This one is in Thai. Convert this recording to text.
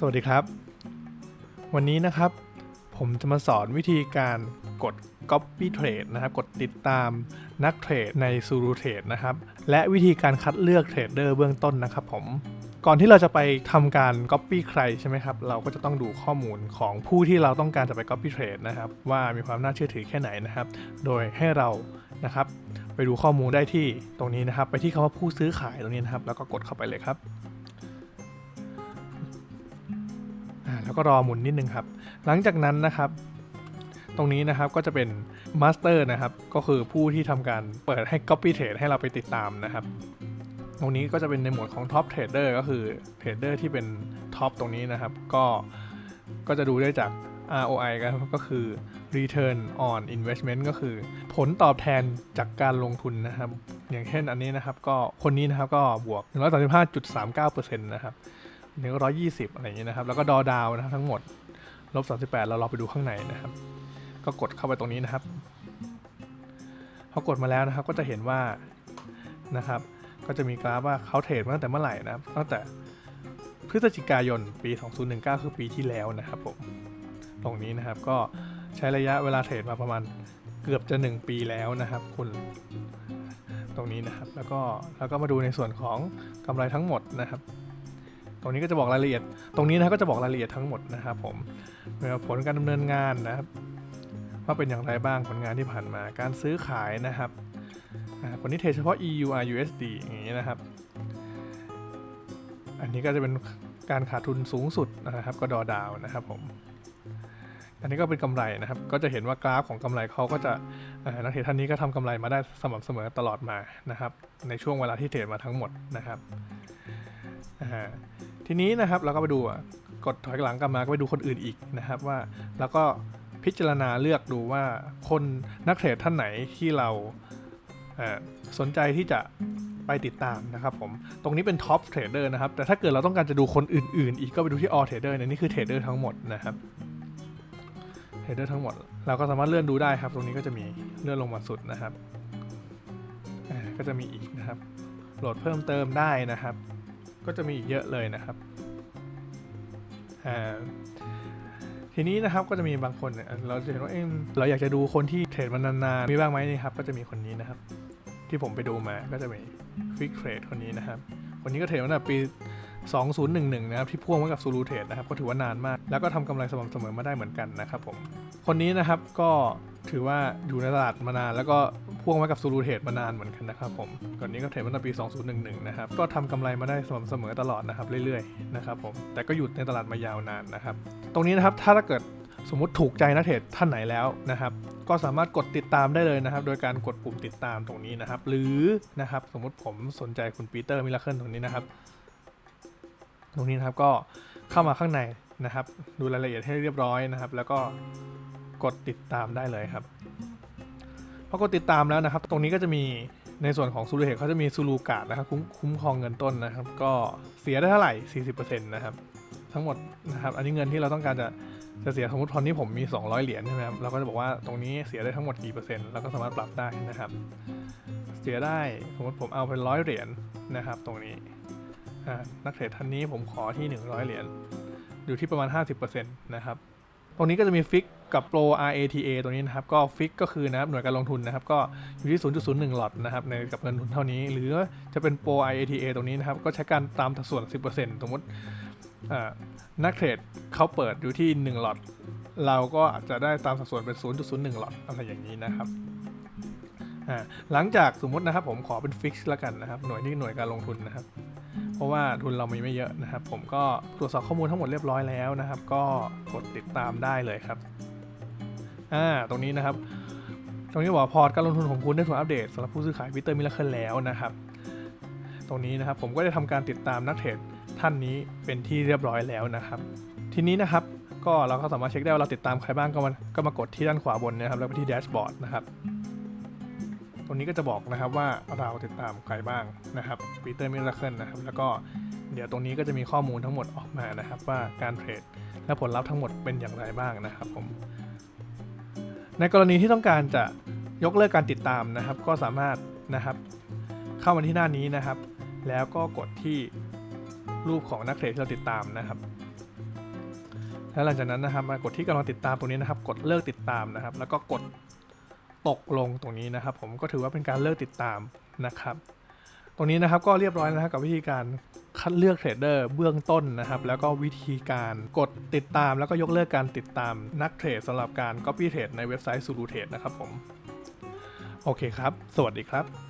สวัสดีครับ วันนี้นะครับ ผมจะมาสอนวิธีการกด copy trade นะครับ กดติดตามนักเทรดใน Zulu Trade นะครับ และวิธีการคัดเลือกเทรดเดอร์เบื้องต้นนะครับผม ก่อนที่เราจะไปทำการ copy ใครใช่ไหมครับ เราก็จะต้องดูข้อมูลของผู้ที่เราต้องการจะไป copy trade นะครับ ว่ามีความน่าเชื่อถือแค่ไหนนะครับ โดยให้เรานะครับไปดูข้อมูลได้ที่ตรงนี้นะครับ ไปที่คำว่าผู้ซื้อขายตรงนี้นะครับ แล้วก็กดเข้าไปเลยครับ แล้วก็รอหมุนนิดนึงครับ หลังจากนั้นนะครับ ตรงนี้นะครับก็จะเป็นมาสเตอร์นะครับ ก็คือผู้ที่ทำการเปิดให้ Copy Trade ให้เราไปติดตามนะครับ ตรงนี้ก็จะเป็นในหมวดของ Top Trader ก็คือเทรดเดอร์ที่เป็นท็อปตรงนี้นะครับ ก็ก็จะดูได้จาก ROI กันก็คือ Return on Investment ก็คือผลตอบแทนจากการลงทุนนะครับ อย่างเช่นอันนี้นะครับ ก็คนนี้นะครับก็บวก 135.39%นะครับ หนึ่งร้อยยี่สิบอะไรอย่างนี้นะครับ แล้วก็ดอดาวนะครับทั้งหมดลบสามสิบแปดเราเราไปดูข้างในนะครับ ก็กดเข้าไปตรงนี้นะครับพอกดมาแล้วนะครับก็จะเห็นว่านะครับ ก็จะมีกราฟว่าเขาเทรดมาตั้งแต่เมื่อไหร่นะครับตั้งแต่พฤศจิกายนปี 2019 คือปีที่แล้วนะครับผมตรงนี้นะครับก็ใช้ระยะเวลาเทรดมาประมาณเกือบจะ 1 ปีแล้วนะครับ คุณตรงนี้นะครับ แล้วก็แล้วก็มาดูในส่วนของกำไรทั้งหมดนะครับ รงนี้ก็จะบอกรายละเอียด ตรงนี้นะก็จะบอกรายละเอียดทั้งหมดนะครับผมไม่ว่าผลการดำเนินงานนะครับว่าเป็นอย่างไรบ้างผลงานที่ผ่านมาการซื้อขายนะครับอ่าคนนี้เทรดเฉพาะ EUR USD อย่างนี้นะครับ อันนี้ก็จะเป็นการขาดทุนสูงสุดนะครับก็ดอดาวนะครับผมอันนี้ก็เป็นกำไรนะครับ ก็จะเห็นว่ากราฟของกำไรเขาก็จะนักเทรดท่านนี้ก็ทำกำไรมาได้สม่ำเสมอตลอดมานะครับ ในช่วงเวลาที่เทรดมาทั้งหมดนะครับอ่า ทีนี้นะครับเราก็ไปดูกดถอยหลังกลับมาก็ไปดูคนอื่นอีกนะครับว่าแล้วก็พิจารณาเลือกดูว่าคนนักเทรดท่านไหนที่เราสนใจที่จะไปติดตามนะครับผม ตรงนี้เป็นท็อปเทรดเดอร์นะครับ แต่ถ้าเกิดเราต้องการจะดูคนอื่นๆ อีกก็ไปดูที่ all trader เนี่ยนี่คือเทรดเดอร์ทั้งหมดนะครับเทรดเดอร์ทั้งหมด เราก็สามารถเลื่อนดูได้ครับ ตรงนี้ก็จะมีเลื่อนลงมาสุดนะครับ ก็จะมีอีกนะครับ โหลดเพิ่มเติมได้นะครับ ก็จะมีอีกเยอะเลยนะครับทีนี้นะครับก็จะมีบางคนเราจะเห็นว่าเอเราอยากจะดูคนที่เทรดมานานๆมีบ้างไหมนี่ครับก็จะมีคนนี้นะครับ ที่ผมไปดูมาก็จะมีฟิกเทรดคนนี้นะครับ คนนี้ก็เทรดมาตั้งแต่ปี 2011 นะครับที่พ่วงมากับซูรูเทรดนะครับก็ถือว่านานมาก แล้วก็ทำกำไรสม่ำเสมอมาได้เหมือนกันนะครับผมคนนี้นะครับก็ ถือว่าอยู่ในตลาดมานาน แล้วก็พ่วงมากับซูรูเทดมานานเหมือนกันนะครับผมก่อนนี้ก็เทรดมาตั้งปี 2011 นะครับ ก็ทำกำไรมาได้สม่ำเสมอตลอดนะครับเรื่อยๆนะครับผมแต่ก็อยู่ในตลาดมายาวนานนะครับ ตรงนี้นะครับถ้าเกิดสมมติถูกใจนักเทรดท่านไหนแล้วนะครับ ก็สามารถกดติดตามได้เลยนะครับ โดยการกดปุ่มติดตามตรงนี้นะครับ หรือนะครับสมมติผมสนใจคุณปีเตอร์มิลเคิลตรงนี้นะครับ ตรงนี้นะครับก็เข้ามาข้างในนะครับ ดูรายละเอียดให้เรียบร้อยนะครับ แล้วก็ กดติดตามได้เลยครับพอกดติดตามแล้วนะครับ ตรงนี้ก็จะมีในส่วนของซูรูเฮเขาจะมีซูรูการ์ดนะครับคุ้มคุ้มครองเงินต้นนะครับ ก็เสียได้เท่าไหร่ 40%นะครับ ทั้งหมดนะครับ อันนี้เงินที่เราต้องการจะจะเสียสมมติตอนนี้ผมมี 200 เหรียญใช่ไหมครับเราก็จะบอกว่าตรงนี้เสียได้ทั้งหมดกี่เปอร์เซ็นต์เราก็สามารถปรับได้นะครับ เสียได้สมมติผมเอาเป็นร้อยเหรียญนะครับ ตรงนี้นักเทรดท่านนี้ผมขอที่ 100 เหรียญอยู่ที่ประมาณ 50%นะครับ ตรงนี้ก็จะมีฟิก กับโปร RATA ตรงนี้นะครับ ก็ฟิกก็คือนะครับหน่วยการลงทุนนะครับ ก็อยู่ที่ 0.01 หลอดนะครับในกับเงินทุนเท่านี้ หรือจะเป็นโปร RATA ตรงนี้นะครับ ก็ใช้การตามสัดส่วน 10%สมมติอ่านักเทรดเขาเปิดอยู่ที่ 1 หลอด เราก็อาจจะได้ตามสัดส่วนเป็น 0.01 หลอดอะไรอย่างนี้นะครับอ่าหลังจากสมมตินะครับผมขอเป็นฟิกซ์แล้วกันนะครับ หน่วยที่หน่วยการลงทุนนะครับ เพราะว่าทุนเรามีไม่เยอะนะครับ ผมก็ตรวจสอบข้อมูลทั้งหมดเรียบร้อยแล้วนะครับ ก็กดติดตามได้เลยครับ อ่าตรงนี้นะครับ ตรงนี้บอกพอร์ตการลงทุนของคุณได้ถูกอัปเดตสำหรับผู้ซื้อขายพีเตอร์มิลเคิลแล้วนะครับ ตรงนี้นะครับผมก็ได้ทำการติดตามนักเทรดท่านนี้เป็นที่เรียบร้อยแล้วนะครับ ทีนี้นะครับก็เราก็สามารถเช็คได้ว่าเราติดตามใครบ้างก็มาก็มากดที่ด้านขวาบนนะครับแล้วไปที่แดชบอร์ดนะครับตรงนี้ก็จะบอกนะครับว่าเราติดตามใครบ้างนะครับปีเตอร์มิลเคิลนะครับแล้วก็เดี๋ยวตรงนี้ก็จะมีข้อมูลทั้งหมดออกมานะครับ ว่าการเทรดและผลลัพธ์ทั้งหมดเป็นอย่างไรบ้างนะครับผม ในกรณีที่ต้องการจะยกเลิกการติดตามนะครับ ก็สามารถนะครับเข้ามาที่หน้านี้นะครับ แล้วก็กดที่รูปของนักเทรดที่เราติดตามนะครับแล้วหลังจากนั้นนะครับมากดที่กำลังติดตามตรงนี้นะครับ กดเลิกติดตามนะครับ แล้วก็กดตกลงตรงนี้นะครับ ผมก็ถือว่าเป็นการเลิกติดตามนะครับ ตรงนี้นะครับก็เรียบร้อยนะครับกับวิธีการ คัดเลือกเทรดเดอร์เบื้องต้นนะครับ แล้วก็วิธีการกดติดตาม แล้วก็ยกเลิกการติดตามนักเทรดสำหรับการ Copy Trade ในเว็บไซต์ Sulu Trade นะครับผม โอเคครับ สวัสดีครับ